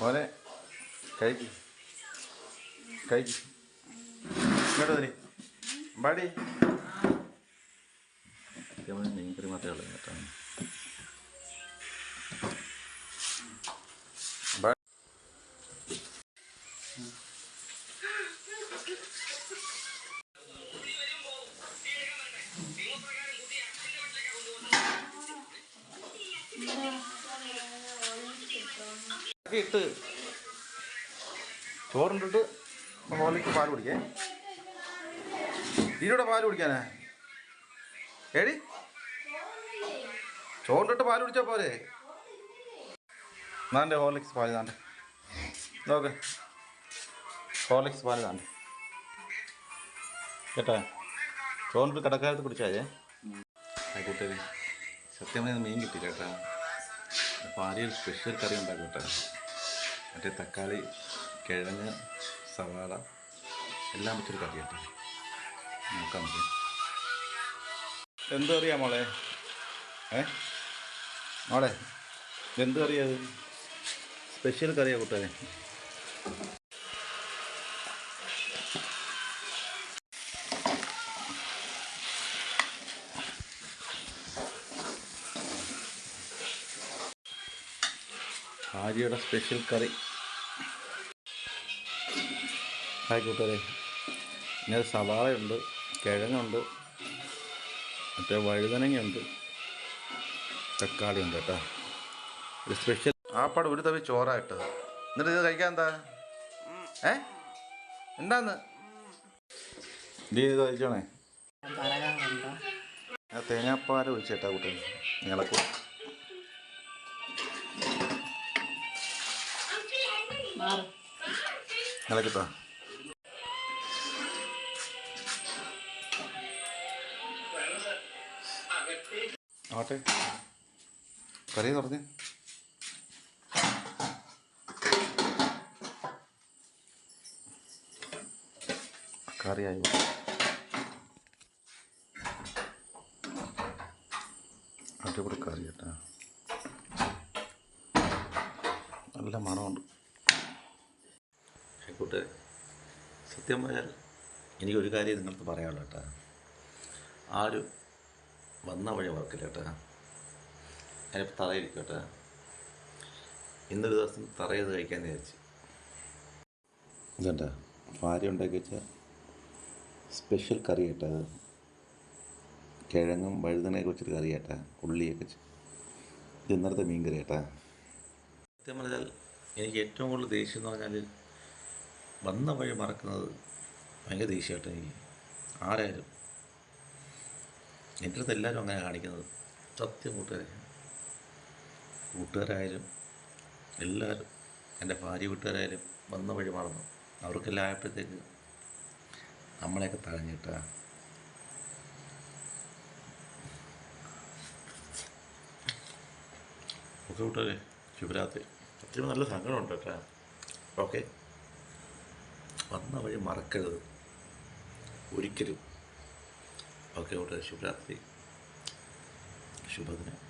മോനെ കഴിക്ക് കഴിക്ക് ഇങ്ങോട്ട് തരി പാടി മീൻകറി മാത്രമേ ഉള്ളൂ കേട്ടോ. ബാ- ഇട്ട് ചോറിട്ടിട്ട് മുകളിലേക്ക് പാൽ കുടിക്കേ. ഇതിലൂടെ പാൽ കുടിക്കാനാ? ഏടി ചോറിട്ടിട്ട് പാൽ കുടിച്ചാൽ പോരെ. നാന്റെ ഹോർലിക്സ് പാൽ താണ്ടെ. നോക്ക്. ഹോർലിക്സ് പാൽ താണ്ടെ. കേട്ടാ? ചോറിട്ട് കടക്കാലത്ത് കുടിച്ചാലേ ആയിക്കോട്ടെ. സത്യം പറഞ്ഞാൽ മീൻ കിട്ടി കേട്ടാ. അപ്പോൾ സ്പെഷ്യൽ കറി ഉണ്ടാക്കും കേട്ടോ. മറ്റേ തക്കാളി കിഴങ്ങ് സവാള എല്ലാം വെച്ചൊരു കറി കേട്ടോ നോക്കാം നമുക്ക്. എന്ത് കറിയാ മോളെ? ഏ? മോളെ എന്ത് കറിയാ സ്പെഷ്യൽ കറിയാ കൂട്ടാനെ ഭാര്യയുടെ സ്പെഷ്യൽ കറി. ആയിക്കോട്ടെ ഇങ്ങനെ സവാളയുണ്ട് കിഴങ്ങുണ്ട് മറ്റേ വഴുതനങ്ങയുണ്ട് തക്കാളി ഉണ്ട് കേട്ടോ. ഒരു സ്പെഷ്യൽ ആപ്പാട് ഒരു തവി ചോറായിട്ടത് എന്നിട്ട് ഇത് കഴിക്കാൻ എന്താ? ഏ? എന്താന്ന്? നീ ഇത് കഴിച്ചോണേ. തേങ്ങാപ്പാൽ ഒഴിച്ചേട്ടാ കുട്ടി ഇളക്കും. മാറ് ഇളക്കിത്താ. ആട്ടെ കറി തുറന്ന് കറിയായി. അടിപൊളി കറി കേട്ടാ. നല്ല മണമുണ്ട്. ആയിക്കോട്ടെ സത്യം പറഞ്ഞാൽ എനിക്കൊരു കാര്യം നിങ്ങൾക്ക് പറയാനുള്ളൂ കേട്ടാ. ആരും വന്ന വഴി മറക്കില്ല കേട്ടാ. ഞാനിപ്പോൾ തറയിരിക്കും ഇന്നൊരു ദിവസം തറയത് കഴിക്കാൻ വിചാരിച്ചു. ഇതണ്ട ഭാര്യ ഉണ്ടാക്കി വെച്ച സ്പെഷ്യൽ കറി കേട്ടാ കിഴങ്ങും വഴുതനയൊക്കെ വെച്ചൊരു കറി കേട്ടാ. ഉള്ളിയൊക്കെ ഇത് ഇന്നലത്തെ മീൻ കറി കേട്ടാ. സത്യം പറഞ്ഞാൽ എനിക്ക് ഏറ്റവും കൂടുതൽ ദേഷ്യം എന്ന് പറഞ്ഞാൽ വന്ന വഴി മറക്കുന്നത് ഭയങ്കര ദേഷ്യമായിട്ട് എനിക്ക്. ആരായാലും. എന്റെ അടുത്ത് എല്ലാവരും അങ്ങനെ കാണിക്കുന്നത്. സത്യം കൂട്ടുകാരെ കൂട്ടുകാരായാലും എല്ലാവരും എന്റെ ഭാര്യ വീട്ടുകാരായാലും വന്ന വഴി മറന്നു. അവർക്കെല്ലാം ആയപ്പോഴത്തേക്ക് നമ്മളെയൊക്കെ തഴഞ്ഞിട്ടാ. ഓക്കെ കൂട്ടുകാരെ ശുഭരാത്രി. അത്രയും നല്ല സങ്കടമുണ്ട് കേട്ടോ. ഓക്കെ. വന്ന വഴി മറക്കരുത്. ഒരിക്കലും. ഓക്കെ കൂട്ടുകാരെ ശുഭരാത്രി ശുഭദിനം.